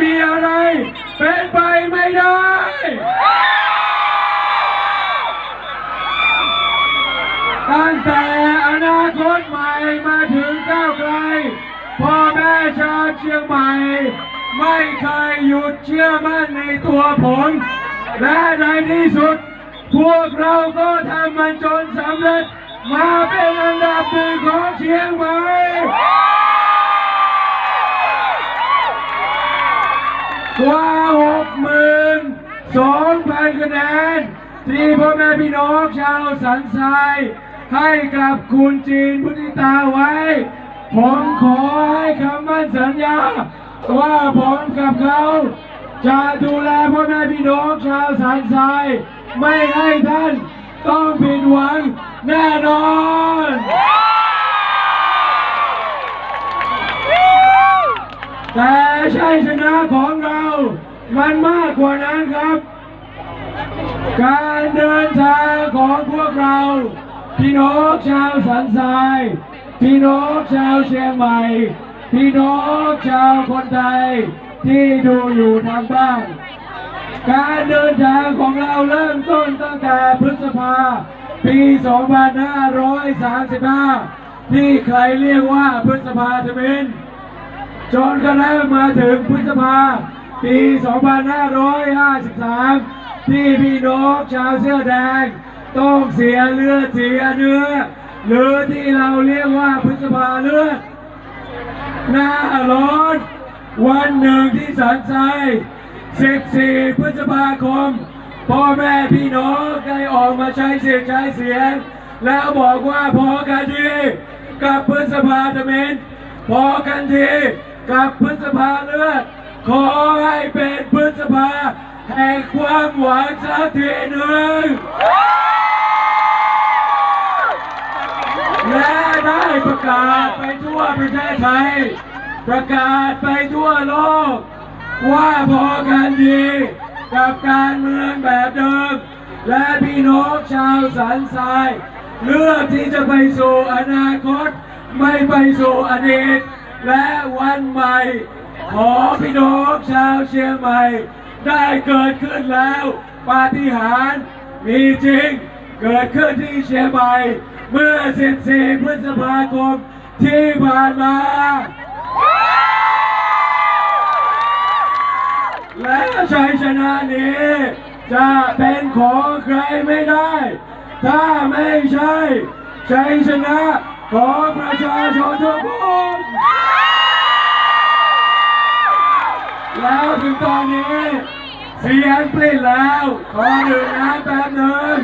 มีอะไร เป็นไปไม่ได้ ตั้งแต่อนาคตใหม่มาถึงก้าวไกลพ่อแม่ชาวเชียงใหม่ ไม่เคยหยุดเชื่อมั่นในตัวผม และในที่สุด พวกเราก็ทำมันจนสำเร็จ มาเป็นอันดับหนึ่งของเชียงใหม่ กว่าหกหมื่นสองพันคะแนนที่พ่อแม่พี่น้องชาวสันทรายให้กับคุณจีนพุทธิตาไว้ ผมขอให้คำมั่นสัญญา ว่าผมกับเขาจะดูแลพ่อแม่พี่น้องชาวสันทราย ไม่ให้ท่านต้องผิดหวังแน่นอน ชัยชนะของเรา มันมากกว่านั้นครับ การเดินทางของพวกเรา พี่น้องชาวสันทราย พี่น้องชาวเชียงใหม่ พี่น้องชาวคนไทยที่ดูอยู่ทางบ้าน การเดินทางของเราเริ่มต้นตั้งแต่พฤษภาปี 2535 ที่ใครเรียกว่าพฤษภาธมิน จนกระทั่งมาถึงพฤษภาปี 2553 ที่พี่น้องชาวเสื้อแดง ต้องเสียเลือดเสียเนื้อ หรือที่เราเรียกว่าพฤษภาเลือด หน้าร้อน วันหนึ่งที่สันทราย14 พฤษภาคม พ่อแม่พี่น้องได้ออกมาใช้เสียงใช้เสียง แล้วบอกว่าพอกันทีกับพฤษภาธมินพอกันที กับพฤษภาเลือด ขอให้เป็นพฤษภาแห่งความหวังสักทีหนึ่งและได้ประกาศไปทั่วประเทศไทย ประกาศไปทั่วโลก ว่าพอกันดีกับการเมืองแบบเดิม และพี่น้องชาวสันทราย เลือกที่จะไปสู่อนาคต ไม่ไปสู่อดีต และวันใหม่ ขอพี่น้องชาวเชียงใหม่ ได้เกิดขึ้นแล้วปาฏิหาริย์มีจริงเกิดขึ้นที่เชียงใหม่ เมื่อ 14 พฤษภาคมที่ผ่านมา และชัยชนะนี้ จะเป็นของใครไม่ได้ ถ้าไม่ใช่ชัยชนะ ของประชาชนทุกคนแล้วถึงตอนนี้เสียงปลิ้นแล้ว ขอหนึ่งน้ำแป๊บหนึ่ง